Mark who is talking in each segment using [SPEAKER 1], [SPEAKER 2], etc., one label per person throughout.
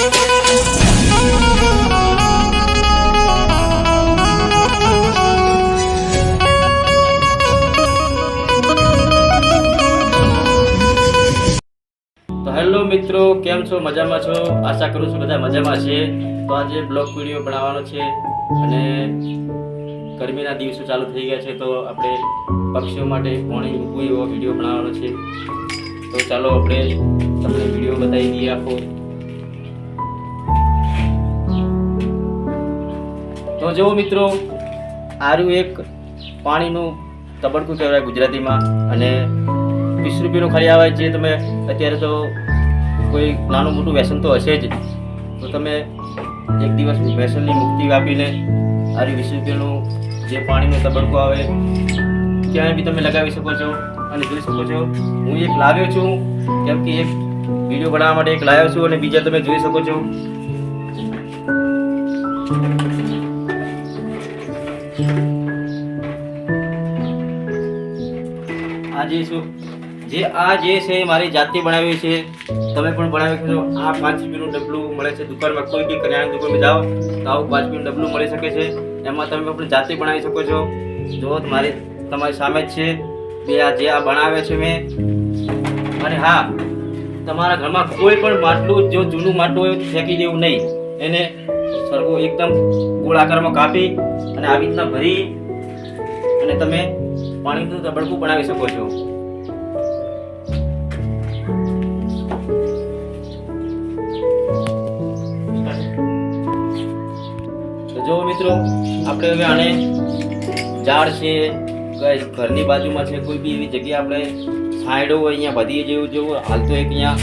[SPEAKER 1] Hello મિત્રો, કેમ છો? મજામાં છો? આશા કરું છું બધા મજામાં છે. તો આજે બ્લોગ વીડિયો બનાવવાનો છે અને ગરમીના દિવસો ચાલુ થઈ ગયા છે તો આપણે પક્ષીઓ માટે પાણી મૂકવું એવો વીડિયો બનાવવાનો છે. તો ચાલો આપણે તમને વીડિયો બતાવી દઈએ આખો. તો જુઓ મિત્રો, આર્યું એક પાણીનું તબડકું કહેવાય ગુજરાતીમાં અને વીસ રૂપિયાનું ખાલી આવે જે તમે અત્યારે તો કોઈ નાનું મોટું વ્યસન તો હશે જ. તો તમે એક દિવસ વ્યસનની મુક્તિ આપીને આરી વીસ રૂપિયાનું જે પાણીનો તબડકો આવે, ક્યાંય બી તમે લગાવી શકો છો અને જોઈ શકો છો. હું એક લાવ્યો છું, કેમ કે એક વીડિયો બનાવવા માટે એક લાવ્યો છું અને બીજા તમે જોઈ શકો છો. આ જે શું? જે આ જે છે, મારી જાતે બનાવી છે, તમે પણ બનાવી છો. આ પાંચ રૂપિયાનું ડબલું મળે છે દુકાનમાં. કોઈ બી કરિયાણા દુકાનમાં જાઓ, તો આવું પાંચ રૂપિયાનું ડબલું મળી શકે છે. એમાં તમે પણ જાતે બનાવી શકો છો. જો મારી, તમારી સામે જ છે. બે આ જે આ બનાવે છે મેં. અને હા, તમારા ઘરમાં કોઈ પણ માટલું, જો જૂનું માટલું હોય ફેંકી દેવું નહીં. એને સરખું એકદમ ગોળ આકારમાં કાપી અને આવી રીતના ભરી અને તમે પાણીનું તબડકું બનાવી શકો છો. તો જો મિત્રો, આપણે હવે આને ઝાડ છે ઘરની બાજુમાં છે, કોઈ બી એવી જગ્યા આપણે છાંયડો હોય અહીંયા વધીએ જેવું જેવું હાલ તો એક અહીંયા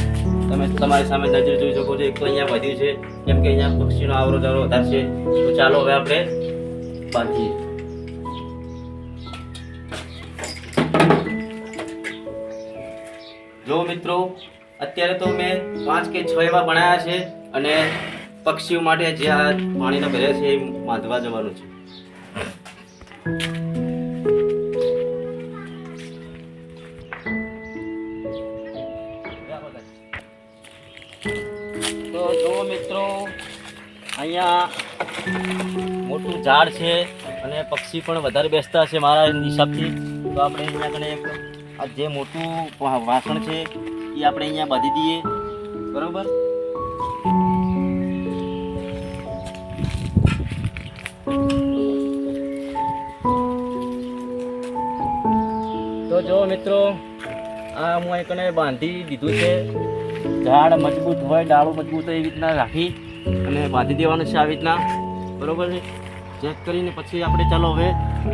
[SPEAKER 1] તમે તમારી સામે નજર જોઈ શકો છો, એક તો અહીંયા વધ્યું છે, કેમ કે અહીંયા પક્ષીનો આવરો વધારે છે. તો ચાલો હવે આપણે બાંધીએ જો મિત્રો, અત્યારે તો મેં પાંચ કે છ એવા બનાવ્યા છે અને પક્ષીઓ માટે જે આ પાણીના ભર્યા છે એ બાંધવા જવાનું છે. તો જો મિત્રો અહીંયા મોટું ઝાડ છે અને પક્ષી પણ વધારે બેસતા છે મારા હિસાબથી. તો આપણે અહીંયા એક આ જે મોટું વાસણ છે એ આપણે અહીંયા બાંધી દઈએ. બરાબર? તો જો મિત્રો, આ હું અહીં કને બાંધી દીધું છે. ઝાડ મજબૂત હોય, ડાળું મજબૂત હોય એવી રીતના રાખી. અને બાંધી દેવાનું છે આવી રીતના. બરાબર છે? ચેક કરીને પછી આપણે ચાલો હવે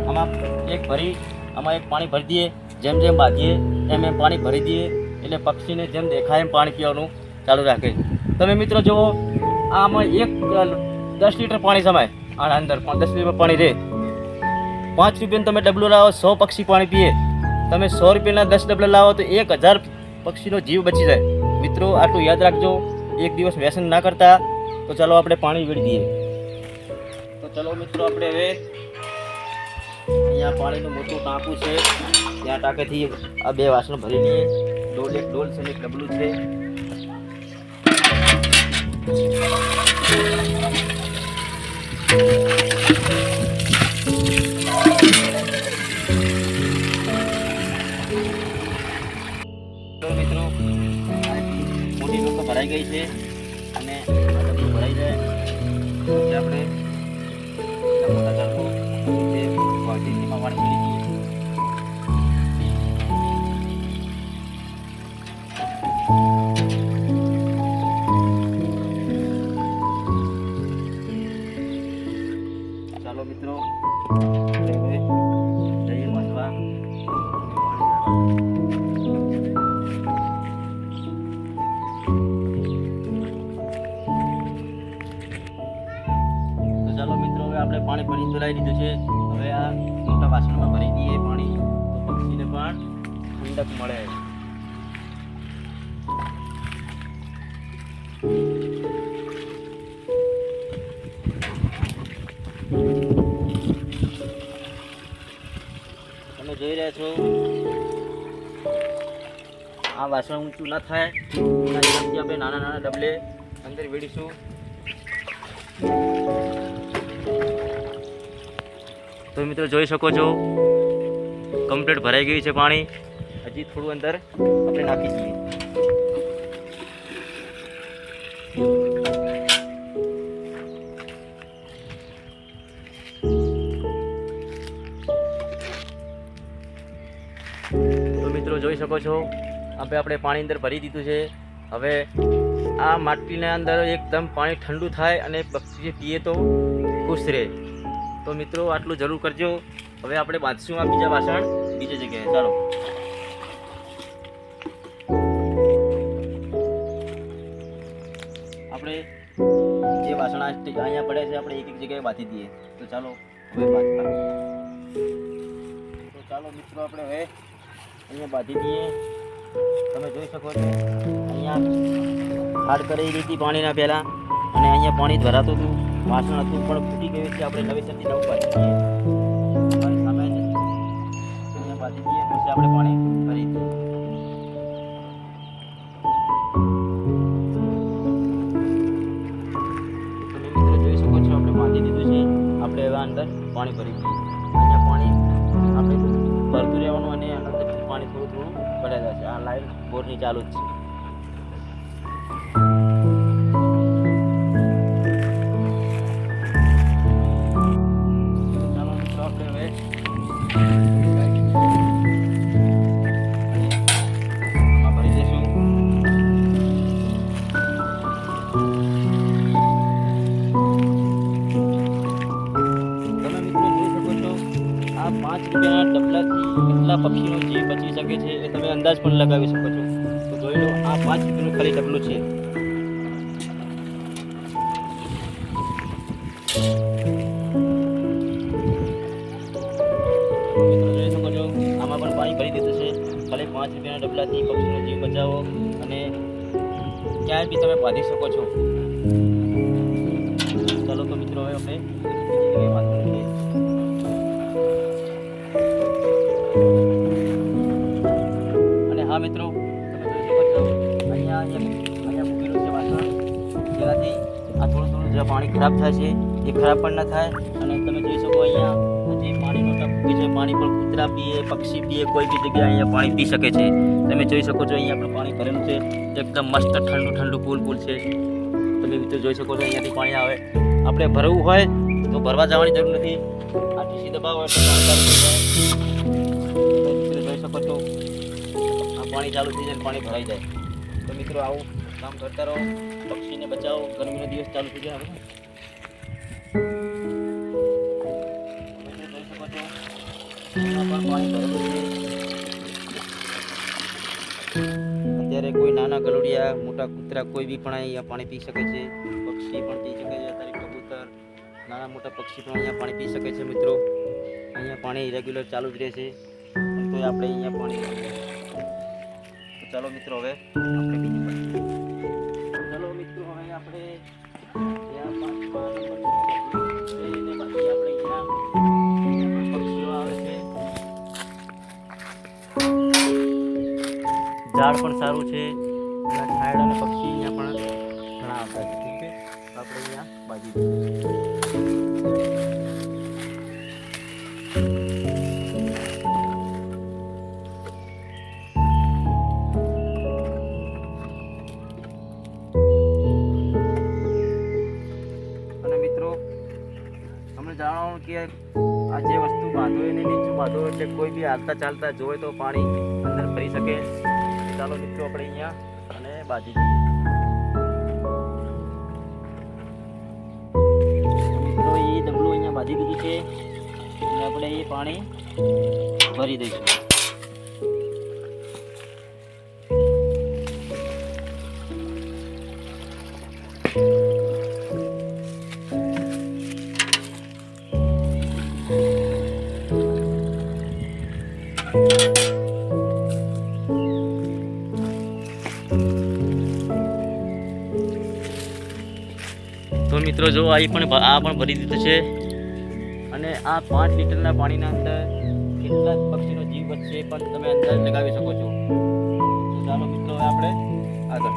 [SPEAKER 1] આમાં એક ભરી, આમાં એક પાણી ભરી દઈએ. જેમ જેમ બાંધીએ એમ એમ પાણી ભરી દઈએ. એટલે પક્ષીને જેમ દેખાય એમ પાણી પીવાનું ચાલુ રાખે. તમે મિત્રો જુઓ, આમાં એક દસ લીટર પાણી સમાય. આના અંદર દસ લીટર પાણી રહે. પાંચ રૂપિયાનું તમે ડબલું લાવો, સો પક્ષી પાણી પીએ. તમે સો રૂપિયાના દસ ડબલા લાવો તો એક હજાર પક્ષીનો જીવ બચી જાય. મિત્રો, આટલું યાદ રાખજો. એક દિવસ વ્યસન ના કરતા. તો ચાલો આપણે પાણી વેડી દઈએ. તો ચલો મિત્રો, આપણે હવે અહીંયા પાણીનું મોટું ટાંકું છે. ત્યાં ટાંકેથી આ બે વાસણ ભરી લઈએ ડોલ એક ડોલ છે એક ડબલું છે. ભરાઈ દીધું છે. હવે આ મોટા વાસણમાં ભરી દઈએ પાણી. તો પક્ષીને પણ ઠંડક મળે. તમે જોઈ રહ્યા છો? આ વાસણ ઊંચું ના થાય. એના આપણે નાના નાના ડબલે અંદર વેડીશું. તો મિત્રો જોઈ શકો છો. કમ્પ્લીટ ભરાઈ ગયું છે પાણી. હજી થોડું અંદર આપણે નાખી દઈએ. તો મિત્રો જોઈ શકો છો આપણે આપણે પાણી અંદર ભરી દીધું છે. હવે આ માટીના અંદર એકદમ પાણી ઠંડુ થાય અને પક્ષી પીએ તો ખુશ રહે. તો મિત્રો આટલું જરૂર કરજો. હવે આપણે બાંધશું આ બીજા વાસણ બીજી જગ્યાએ. ચાલો. આપણે જે વાસણ અહીંયા પડે છે, આપણે એક એક જગ્યાએ બાંધી દઈએ. તો ચાલો, હવે તો ચાલો મિત્રો, આપણે હવે અહીંયા બાંધી દઈએ. તમે જોઈ શકો છો, અહીંયા હાડ કરેલી હતી પાણીના પહેલાં. અને અહીંયા પાણી ભરાતું હતું. વાસણ હતું, પણ ફૂટી ગયું છે. આપણે નવેસરથી નવું પાડી દઈએ સામે જ દઈએ પછી આપણે પાણી ભરી દઈએ છો, આપણે છે. હવે અંદર પાણી ભરી દઈએ. અહીંયા પાણી આપણે ભરતું રહેવાનું અને અંદર પાણી થોડું થોડું પડે જશે. આ લાઈન બોરની ચાલુ જ છે. અંદાજ પણ લગાવી શકો છો. તો જોઈ લો, આ પાંચ રૂપિયાનું ખાલી ડબલું છે. શકો છો, આમાં પણ પાણી ભરી દીધું ખાલી પાંચ રૂપિયાના ડબલાથી પક્ષીનો જીવ બચાવો અને ક્યાંય બી તમે બાંધી શકો છો. ચાલો તો મિત્રો, હવે આપણે જેનાથી આ થોડું થોડું જે પાણી ખરાબ થાય છે, એ ખરાબ પણ ન થાય. અને તમે જોઈ શકો અહીંયા જે પાણીનો ટપ છે પાણી પણ કૂતરા પીએ, પક્ષી પીએ, કોઈ બી જગ્યાએ અહીંયા પાણી પી શકે છે. તમે જોઈ શકો છો અહીંયા આપણે પાણી ભરેલું છે. એકદમ મસ્ત ઠંડુ ઠંડુ કુલ કુલ છે. તમે મિત્રો જોઈ શકો છો અહીંયાથી પાણી આવે. આપણે ભરવું હોય તો ભરવા જવાની જરૂર નથી. આ ટીસી દબાવો એટલે પાણી જોઈ શકો છો, આ પાણી ચાલુ થઈ જાય પાણી ભરાઈ જાય. તો મિત્રો આવું કામ કરતા રહો. પક્ષીને બચાવો, ગરમીનો દિવસ ચાલુ થઈ છે અત્યારે કોઈ નાના ગલુડિયા, મોટા કૂતરા કોઈ બી પણ અહીંયા પાણી પી શકે છે. પક્ષી પણ પી શકે છે, અત્યારે કબૂતર, નાના મોટા પક્ષી પણ અહીંયા પાણી પી શકે છે મિત્રો. અહીંયા પાણી રેગ્યુલર ચાલુ જ રહે છે. પણ તોય આપણે અહીંયા પાણી તો ચાલો મિત્રો હવે આપણે બાજુ ઝાડ પણ સારું છે. છાંયડ અને પક્ષી અહીંયા પણ ઘણા આવતા છે. ઠીક છે આપણે અહીંયા બાજુ અને મિત્રો, તમને જાણો કે આ વસ્તુ બાંધો એને નીચું બાંધો એટલે કોઈ બી હાલતા ચાલતા જોવે તો પાણી અંદર ફરી શકે. ચાલો મિત્રો, આપણે અહીંયા અને બાજી દઈએ મિત્રો, એ ડબલું અહીંયા બાજી દીધું છે. આપણે એ પાણી ભરી દઈશું. મિત્રો, જો આ પણ આ પણ ભરી દીધું છે. અને આ પાંચ લીટરના પાણીના અંદર કેટલા પક્ષીનો જીવ બચશે પણ તમે અંદાજ લગાવી શકો છો. તો ચાલો મિત્રો આપણે આગળ.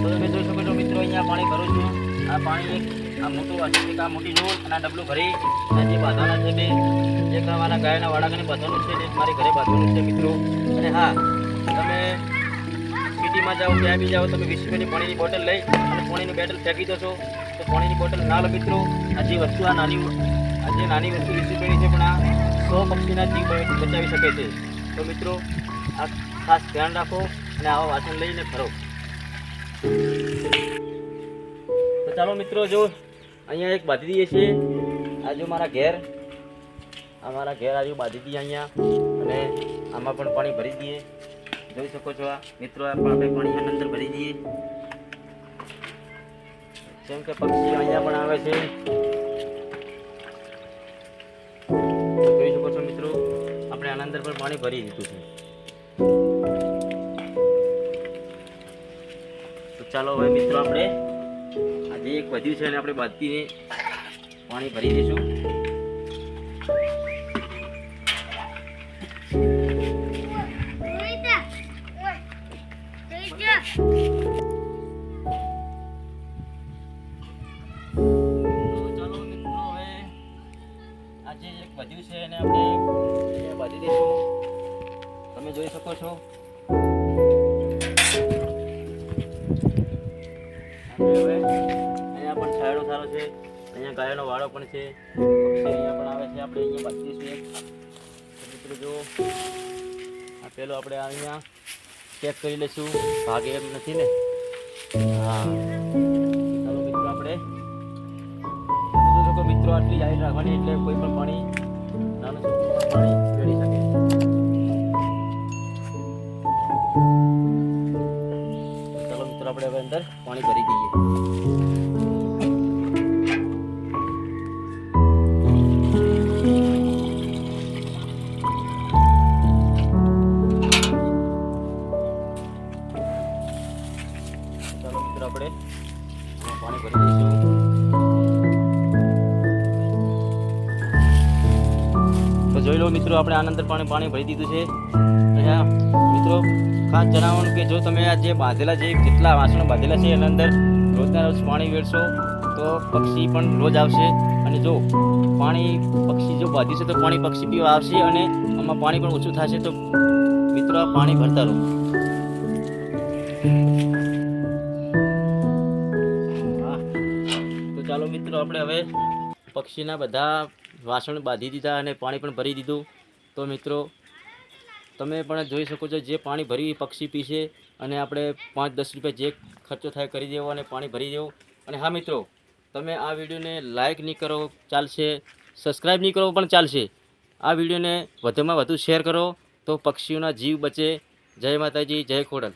[SPEAKER 1] તો મિત્રો, અહીંયા પાણી ભરું છું. આ પાણી એક, આ મોટું એક, આ મોટી જોર અને આ ડબલું ભરી. અને જે બાંધવાના છે બે એક મારા ગાયના વાડાને છે મારી ઘરે બાંધવાનું છે મિત્રો. અને હા તમે સિટીમાં જાઓ, ત્યાં બી જાઓ, તમે વીસ પાણીની બોટલ લઈ અને પાણીની બોટલ ફેંકી દો છો. તો પાણીની બોટલ ના લો મિત્રો. આ જે વસ્તુ આ નાની આ જે નાની વસ્તુ વીસ રૂપિયાની છે, પણ આ સો પક્ષીના જીવ બચાવી શકે છે. તો મિત્રો, આ ખાસ ધ્યાન રાખો અને આવા વાસણ લઈને ફરો. તો ચાલો મિત્રો, જો અહીંયા એક બાંધી દઈએ છીએ. આજુ મારા ઘેર. આ મારા ઘેર આજુ બાંધી દઈએ અહીંયા. અને આમાં પણ પાણી ભરી દઈએ. જોઈ શકો છો આ. મિત્રો, આપણે પાણી અંદર ભરી દઈએ. જેમ કે પક્ષી અહીંયા પણ આવે છે. જોઈ શકો છો મિત્રો, આપણે આના અંદર પણ પાણી ભરી દીધું છે. તો ચાલો હવે મિત્રો, આપણે આજે એક વધ્યું છે અને આપણે બાંધીને પાણી ભરી દઈશું. જો પેલો આપણે અહીંયા ચેક કરી લઈશું. ભાગે એમ નથી ને? હા. ચાલો મિત્રો આપણે. લોકો મિત્રો આટલી જાહેર રાખવાની એટલે કોઈ પણ પાણી નાનું પાણી રેડી શકે. ચાલો મિત્રો આપણે હવે અંદર પાણી ભરી દઈએ. આના અંદર પાણી પાણી ભરી દીધું છે. મિત્રો, ખાસ જણાવવાનું કે જો તમે આ જે બાંધેલા છે, કેટલા વાસણો બાંધેલા છે, એના અંદર રોજના રોજ પાણી વેડશો તો પક્ષી પણ રોજ આવશે. અને જો પાણી પક્ષી જો બાંધ્યું છે, તો પાણી પક્ષી પીવા આવશે અને આમાં પાણી પણ ઓછું થશે. તો મિત્રો પાણી ભરતા રહો. તો ચાલો મિત્રો, આપણે હવે પક્ષીના બધા વાસણ બાંધી દીધા અને પાણી પણ ભરી દીધું. તો મિત્રો, તમે પણ જોઈ શકો છો જે પાણી ભરી પક્ષી પીશે અને આપણે પાંચ દસ રૂપિયા જે ખર્ચો થાય કરી દેવો અને પાણી ભરી દેવું. અને હા મિત્રો, તમે આ વિડીયોને લાઇક નહીં કરો, ચાલશે. સબસ્ક્રાઈબ નહીં કરો, પણ ચાલશે. આ વિડીયોને વધુમાં વધુ શેર કરો તો પક્ષીઓના જીવ બચે. જય માતાજી, જય ખોડલ.